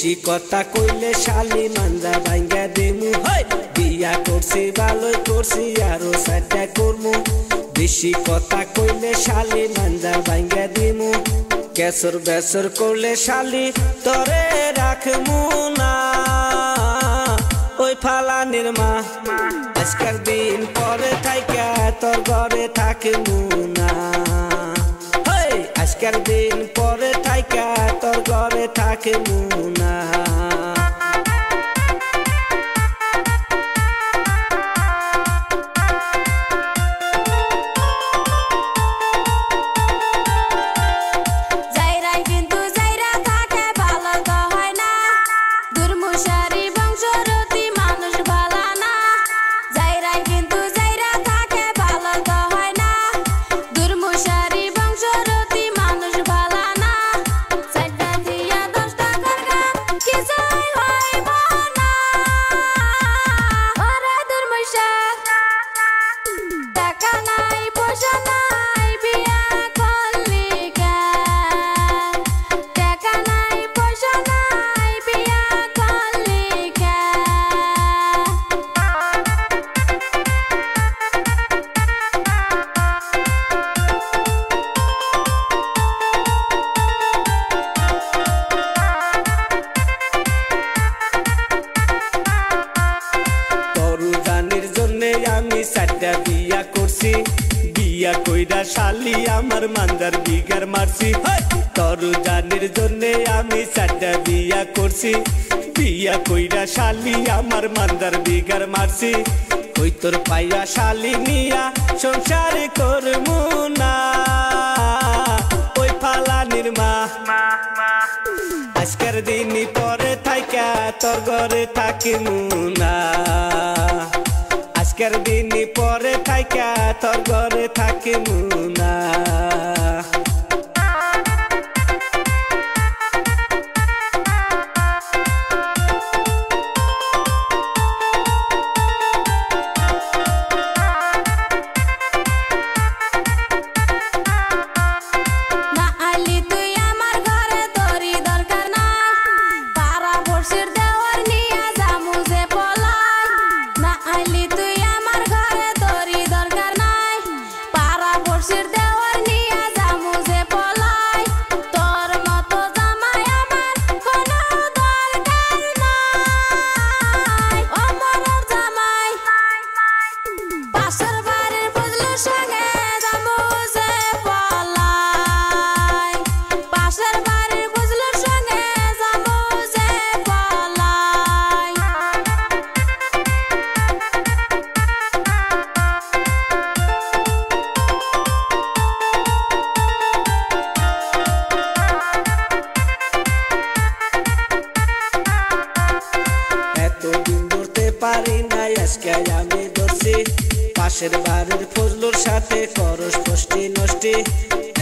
বেশি কথা কইলে শালি মাঞ্জা ভাঙ্গা দেমু। বিয়া করছি ভালোই করছি, আরও সাইডটা করমু। বেশি কথা কইলে শালি মাঞ্জা ভাঙ্গা দিমু। কেসর বেসর করলে শালি তরে রাখমু না। ওই ফালানির মা, আজকের দিন পরে থাইকা তোর ঘরে থাকমু না। আজকের দিন পরে থাইকা তোর ঘরে বিয়া করছি, বিয়া কইরা শালি আমার মান্দার বিগার মারছি। তরু গানের জন্য আমি চারটা বিয়া করছি, বিয়া কইরা শালি আমার মান্দার বিগার মারছি। ওই তোর পাইয়া শালি নিয়া সংসার করমু না? ওই ফালানির মা। আজকের দিন পরে থাইকা, তোর ঘরে থাকিমু না। আজকের দিনই পরে থাইকা তোর ঘরে থাকে না আজকে আমি ধরছি। পাশের বাড়ির ফজলুর সাথে করস ফষ্টি নষ্টি।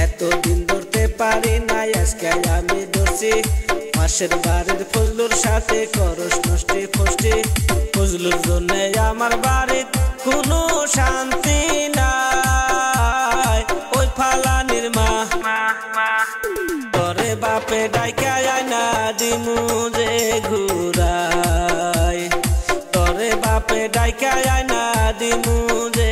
এতদিন ধরতে পারি না আজকে আমি ধরছি। পাশের বাড়ির ফজলুর সাথে করস নষ্টি ফষ্টি। ফজলুর জন্য আমার বাড়ির কোনো শান্তি নাই। ওই ফালানির মা। তোরে বাপে ডাইকা আয়না দিমু যে বাপে ডাইকা আয়না দিমু যে